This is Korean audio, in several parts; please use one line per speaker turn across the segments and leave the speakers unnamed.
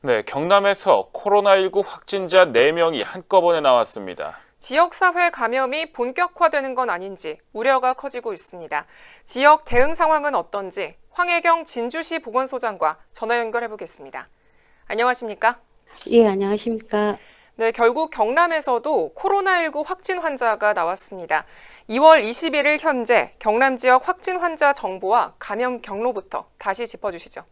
네, 경남에서 코로나19 확진자 4명이 한꺼번에 나왔습니다.
지역사회 감염이 본격화되는 건 아닌지 우려가 커지고 있습니다. 지역 대응 상황은 어떤지 황혜경 진주시 보건소장과 전화 연결해 보겠습니다. 안녕하십니까?
예, 안녕하십니까.
네, 결국 경남에서도 코로나19 확진 환자가 나왔습니다. 2월 21일 현재 경남 지역 확진 환자 정보와 감염 경로부터 다시 짚어주시죠.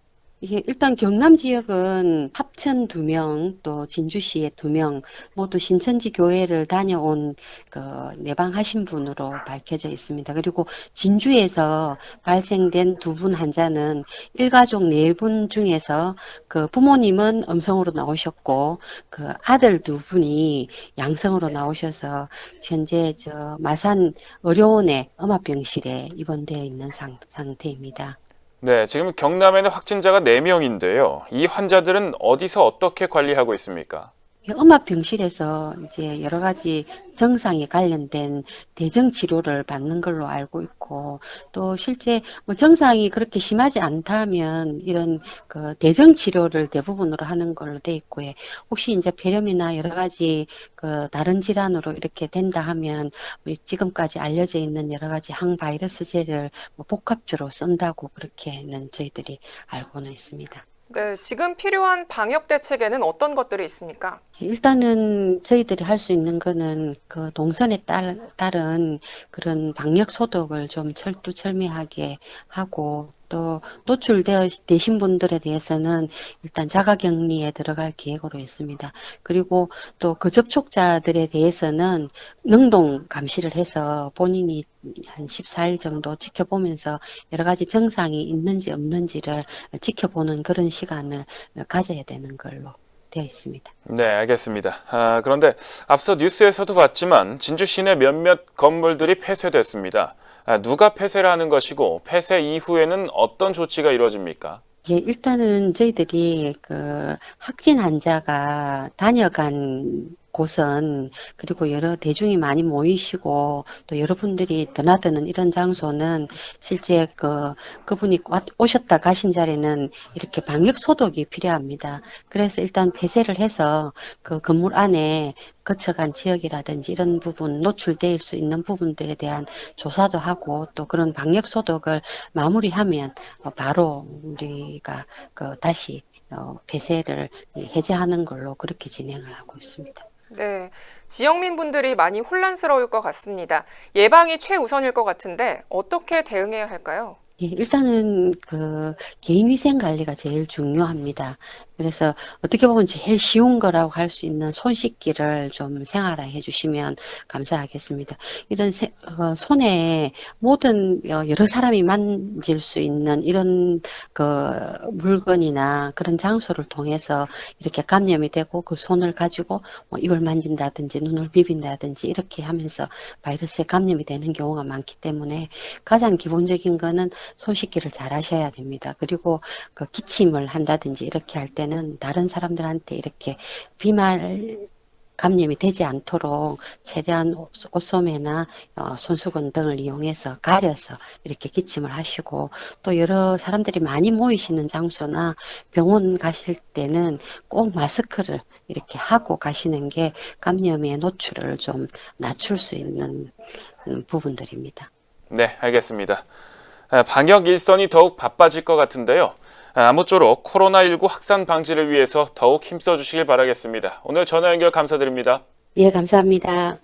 예, 일단 경남 지역은 합천 두 명, 또 진주시에 두 명, 모두 신천지 교회를 다녀온 그 내방하신 분으로 밝혀져 있습니다. 그리고 진주에서 발생된 두 분 환자는 일가족 네 분 중에서 그 부모님은 음성으로 나오셨고 그 아들 두 분이 양성으로 나오셔서 현재 저 마산 의료원의 음압병실에 입원되어 있는 상, 상태입니다.
네, 지금 경남에는 확진자가 4명인데요. 이 환자들은 어디서 어떻게 관리하고 있습니까?
음압병실에서 이제 여러 가지 정상에 관련된 대증 치료를 받는 걸로 알고 있고 또 실제 뭐 정상이 그렇게 심하지 않다면 이런 그 대증 치료를 대부분으로 하는 걸로 돼 있고 요. 혹시 이제 폐렴이나 여러 가지 그 다른 질환으로 이렇게 된다 하면 뭐 지금까지 알려져 있는 여러 가지 항바이러스제를 뭐 복합주로 쓴다고 그렇게는 저희들이 알고는 있습니다.
네, 지금 필요한 방역 대책에는 어떤 것들이 있습니까?
일단은 저희들이 할 수 있는 거는 그 동선에 따, 따른 그런 방역 소독을 좀 철두철미하게 하고 또 노출되어 되신 분들에 대해서는 일단 자가격리에 들어갈 계획으로 있습니다. 그리고 또 그 접촉자들에 대해서는 능동 감시를 해서 본인이 한 14일 정도 지켜보면서 여러 가지 증상이 있는지 없는지를 지켜보는 그런 시간을 가져야 되는 걸로 되어 있습니다.
네, 알겠습니다. 아, 그런데 앞서 뉴스에서도 봤지만 진주 시내 몇몇 건물들이 폐쇄됐습니다. 아, 누가 폐쇄를 하는 것이고 폐쇄 이후에는 어떤 조치가 이루어집니까?
예, 일단은 저희들이 그 확진 환자가 다녀간 곳은 그리고 여러 대중이 많이 모이시고 또 여러분들이 드나드는 이런 장소는 실제 그 그분이 왔- 오셨다 가신 자리는 이렇게 방역 소독이 필요합니다. 그래서 일단 폐쇄를 해서 그 건물 안에 거쳐간 지역이라든지 이런 부분 노출될 수 있는 부분들에 대한 조사도 하고 또 그런 방역 소독을 마무리하면 어, 바로 우리가 그 다시 어, 폐쇄를 해제하는 걸로 그렇게 진행을 하고 있습니다.
네, 지역민 분들이 많이 혼란스러울 것 같습니다. 예방이 최우선일 것 같은데 어떻게 대응해야 할까요?
예, 일단은 그 개인 위생 관리가 제일 중요합니다. 그래서 어떻게 보면 제일 쉬운 거라고 할 수 있는 손 씻기를 좀 생활화해 주시면 감사하겠습니다. 이런 세- 어, 손에 모든 어, 여러 사람이 만질 수 있는 이런 그 물건이나 그런 장소를 통해서 이렇게 감염이 되고 그 손을 가지고 뭐 입을 만진다든지 눈을 비빈다든지 이렇게 하면서 바이러스에 감염이 되는 경우가 많기 때문에 가장 기본적인 거는 손 씻기를 잘 하셔야 됩니다. 그리고 그 기침을 한다든지 이렇게 할 때는 다른 사람들한테 이렇게 비말 감염이 되지 않도록 최대한 옷- 옷소매나 어, 손수건 등을 이용해서 가려서 이렇게 기침을 하시고 또 여러 사람들이 많이 모이시는 장소나 병원 가실 때는 꼭 마스크를 이렇게 하고 가시는 게 감염의 노출을 좀 낮출 수 있는 음, 부분들입니다.
네, 알겠습니다. 아, 방역 일선이 더욱 바빠질 것 같은데요. 아, 아무쪼록 코로나19 확산 방지를 위해서 더욱 힘써 주시길 바라겠습니다. 오늘 전화 연결 감사드립니다.
예, 감사합니다.